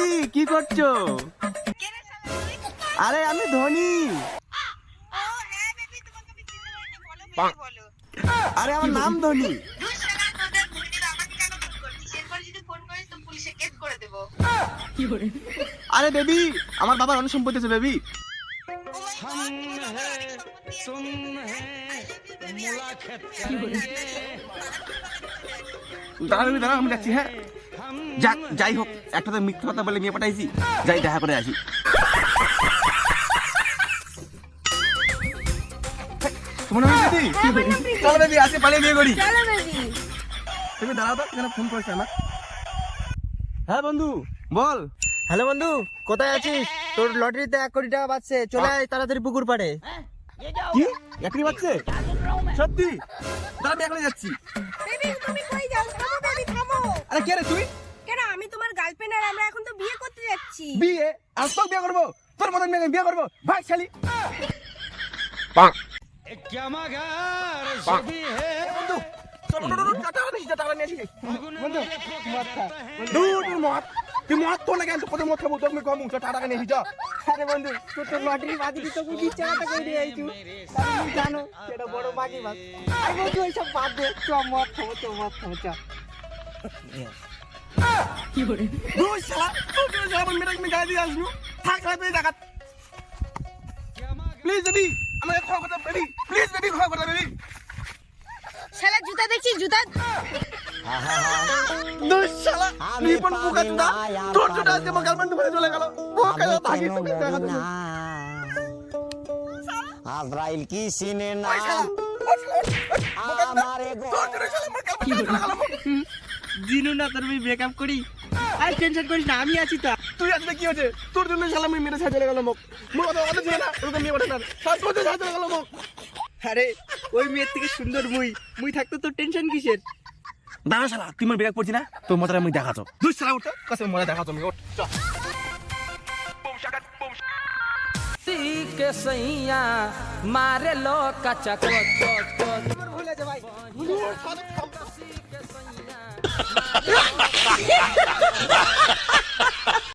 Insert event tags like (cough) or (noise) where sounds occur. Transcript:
Baby কি করছ? আরে আমি ধনী। আরে আমার নাম ধনী। আরে বেবি আমার বাবার অনেক সম্পত্তি আছে বেবি। ও মাই গড তোমার বাবার অনেক সম্পত্তি আছে I love you, baby, I love you. দাঁড়া দাঁড়া আমি যাচ্ছি হ্যাঁ। যাক যাই হোক একটা তো মিথ্যা কথা বলে মেয়ে পাঠাইছি। যাই দেখা করে আসি। তোমার বেবি চলো বেবি আজকে পালিয়ে বিয়ে করি। তুমি দাঁড়াও তো এখানে ফোন করেছে আমার। হ্যাঁ বন্ধু বল। হ্যালো বন্ধু কোথায় আছিস? তোর লটারিতে এক কোটি টাকা পাচ্ছে চলে আয় তাড়াতাড়ি পুকুর পাড়ে। কি? একই পাচ্ছে সত্যি? দাঁড়া আমি এখনই যাচ্ছি। বেবি তুমি কই যাও? থামো বেবি থামো। আরে কে রে তুই? করতে যাচ্ছি বিয়ে আর তোর বিয়ে করব তোর মতন মেয়ে বিয়ে করব। ভাই শালি। বন্ধু। তুই মদ তো কেন কত মদ। খাব তোর আমি কমু টাকা নিয়ে যা আরে বন্ধু তোর তো লটারি বাজি দিতে খুব ইচ্ছা করে দিয়ে আইছু তুমি জানো সেটা বড় বাজি বাজ। আরে বন্ধু এইসব বাদ দে। চ মদ খাব চ মদ খাব চ। প্লিজ বেবি আমাকে ক্ষমা করতে বেবি প্লিজ বেবি ক্ষমা করতে বেবি শালা জুতা দেখছিস জুতা? দূর নিপন পোকা চুদা তোর জন্য আজকে আমার গার্লফ্রেন্ড ধরে চলে গেল। পোকা যা থাকিস দেখা দেবো আজরাইল কি সিনে না? আমারে তোর জন্য শালা আমার গার্লফ্রেন্ড চলে গেল। জিনু না তোর আমি ব্রেকআপ করি। আর টেনশন করিস না আমি আছি তো। তুই আজকে কি হয়েছে? তোর জন্য শালা আমি মেরে সাজা গেল মোক মোর তো কথা ছিল না ওকে মেয়ে ওঠে না। সব কথা সাজা গেল মোক আরে ওই মেয়ের থেকে সুন্দর মুই। মুই থাকতো তোর টেনশন কিসের? দাঁড়া শালা তুই মোর ব্রেকআপ করছিস না? তোর মজার আমি দেখাতো দুই শালা উঠতো কাছে মজা দেখাতো আমি ওঠ মারে লো কাচা কত কত। ভুলে যা ভাই। Ah! (laughs)